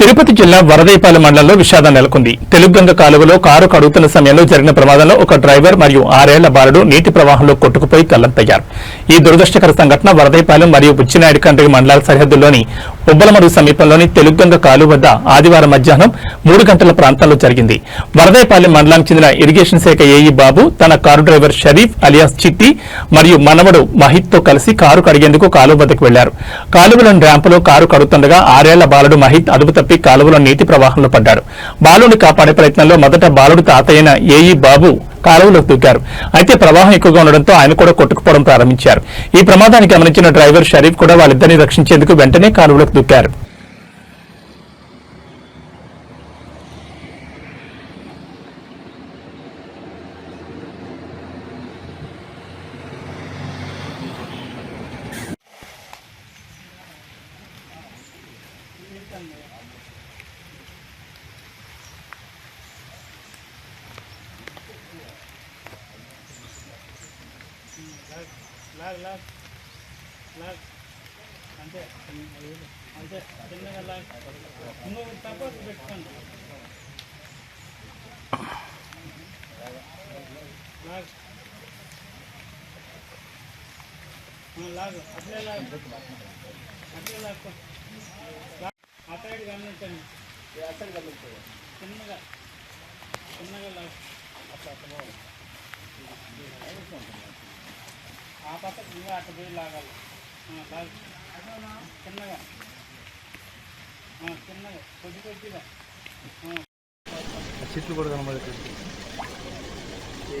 తిరుపతి జిల్లా వరదైపాలెం మండలంలో విషాదం నెలకొంది. తెలుగుగంగ కాలువలో కారు కడుగుతున్న సమయంలో జరిగిన ప్రమాదంలో ఒక డ్రైవర్ మరియు ఆరేళ్ళ బాలుడు నీటి ప్రవాహంలో కొట్టుకుపోయి కల్లంతయ్యారు ఈ దురదృష్టకర సంఘటన వరదైపాలెం మరియు బుచ్చినాయుడు కండ్రి మండలాల సరిహద్దుల్లోని ఉబ్బలమరుగు సమీపంలోని తెలుగుగంగ కాలు వద్ద ఆదివారం మధ్యాహ్నం మూడు గంటల ప్రాంతంలో జరిగింది. వరదైపాలెం మండలానికి చెందిన ఇరిగేషన్ శాఖ ఏఈ బాబు తన కారు డ్రైవర్ షరీఫ్ అలియాస్ చిట్టి మరియు మనవడు మహిత్తో కలిసి కారు కడిగేందుకు కాలువ వద్దకు వెళ్ళారు. కాలువలోని ర్యాంపులో కారు కడుతుండగా ఆరేళ్ళ బాలుడు మహిత్ అదుపు తప్పి కాలువలో నీటి ప్రవాహంలో పడ్డాడు. బాలుని కాపాడే ప్రయత్నంలో మొదట బాలుడు తాతయ్యన ఏఈ బాబు కాలువలోకి దూకారు అయితే ప్రవాహం ఎక్కువగా ఉండడంతో ఆయన కూడా కొట్టుకుపోవడం ప్రారంభించారు. ఈ ప్రమాదాన్ని గమనించిన డ్రైవర్ షరీఫ్ కూడా వాళ్ళిద్దరిని రక్షించేందుకు వెంటనే కాలువలోకి దూకారు. లాగ్ లాగ్ లాగ్ అంతే అంతే చిన్నగా లాగ్ ఇంకొక తక్కువ పెట్టుకోండి లాగ్ లాగ్ అట్లే లాగ్ అట్లే లాక్కో లాగ్. ఆ సైడ్ గమనించండి చిన్నగా చిన్నగా లాగ్ అట్లా లాగు ఆ పక్క ఇంకా అటు పోయి లాగాలి. చిన్నగా. చిన్నగా. కొద్ది కొద్దిగా. చెట్లు కూడా కనబడుతుంది ఈ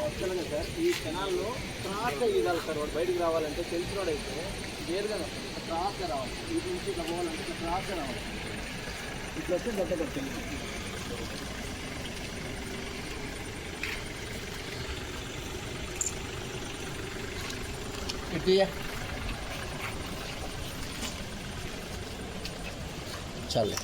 వస్తున్నాయి సార్ ఈ క్షణాల్లో క్రాస్గా ఈదాలి సార్ వాడు బయటకు రావాలంటే తెలిసినోడు అయితే నేరుగా క్రాస్గా రావాలి ఇటు నుంచి ఇట్లా పోవాలంటే ఇట్లా క్రాస్గా రావాలి ఇట్లా వచ్చి గడ్డ కట్టింది ఇట్లా చాలే